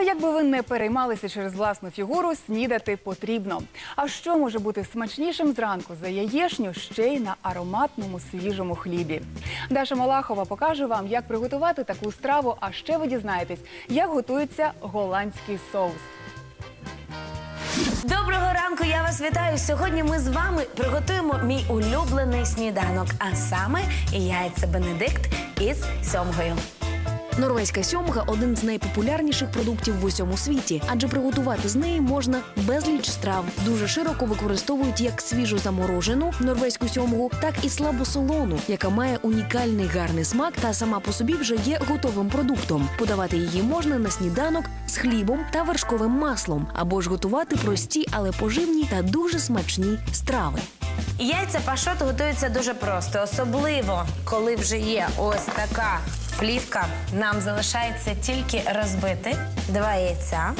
Та як би ви не переймалися через власну фігуру, снідати потрібно. А що може бути смачнішим зранку за яєшню ще й на ароматному свіжому хлібі? Даша Малахова покаже вам, як приготувати таку страву. А ще ви дізнаєтесь, як готується голландський соус. Доброго ранку, я вас вітаю. Сьогодні ми з вами приготуємо мій улюблений сніданок, а саме яйця Бенедикт із сьомгою. Норвезька сьомга один з найпопулярніших продуктів в усьому світі, адже приготувати з неї можна безліч страв. Дуже широко використовують як свіжо заморожену норвезьку сьомгу, так і слабосолону, яка має унікальний гарний смак та сама по собі вже є готовим продуктом. Подавати її можна на сніданок з хлібом та вершковим маслом, або ж готувати прості, але поживні та дуже смачні страви. Яйця пашот готуються дуже просто, особливо коли вже є ось така плівка. Нам залишається тільки розбити два яйця.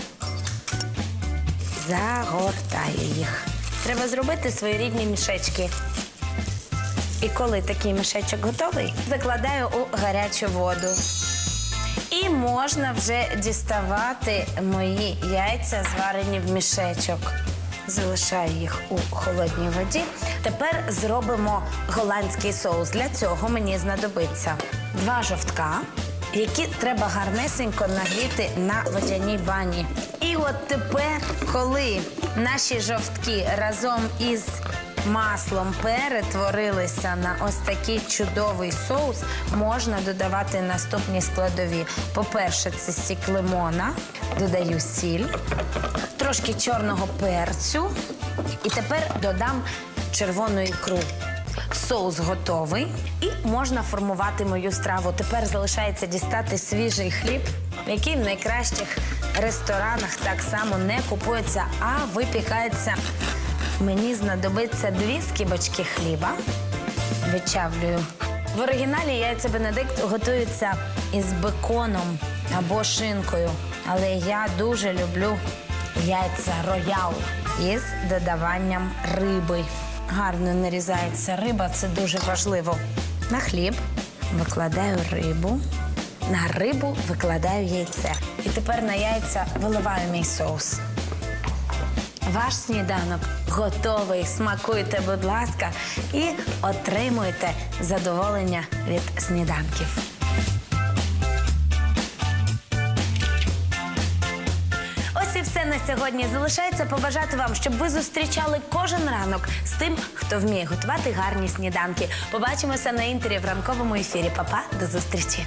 Загортаю їх. Треба зробити свої рідні мішечки. І коли такий мішечок готовий, закладаю у гарячу воду. І можна вже діставати мої яйця, зварені в мішечок. Залишаю їх у холодній воді. Тепер зробимо голландський соус. Для цього мені знадобиться два жовтка, які треба гарнесенько нагріти на водяній бані. І от тепер, коли наші жовтки разом із маслом перетворилися на ось такий чудовий соус, можна додавати наступні складові. По-перше, це сік лимона, додаю сіль, трошки чорного перцю. І тепер додам червону ікру. Соус готовий і можна формувати мою страву. Тепер залишається дістати свіжий хліб, який в найкращих ресторанах так само не купується, а випікається. Мені знадобиться дві скибочки хліба. Вичавлюю. В оригіналі яйця Бенедикт готуються із беконом або шинкою. Але я дуже люблю яйця роял із додаванням риби. Гарно нарізається риба, це дуже важливо. На хліб викладаю рибу. На рибу викладаю яйце. І тепер на яйця виливаю мій соус. Ваш сніданок готовий. Смакуйте, будь ласка, і отримуйте задоволення від сніданків. Ось і все на сьогодні. Залишається побажати вам, щоб ви зустрічали кожен ранок з тим, хто вміє готувати гарні сніданки. Побачимося на інтері в ранковому ефірі. Па-па, до зустрічі.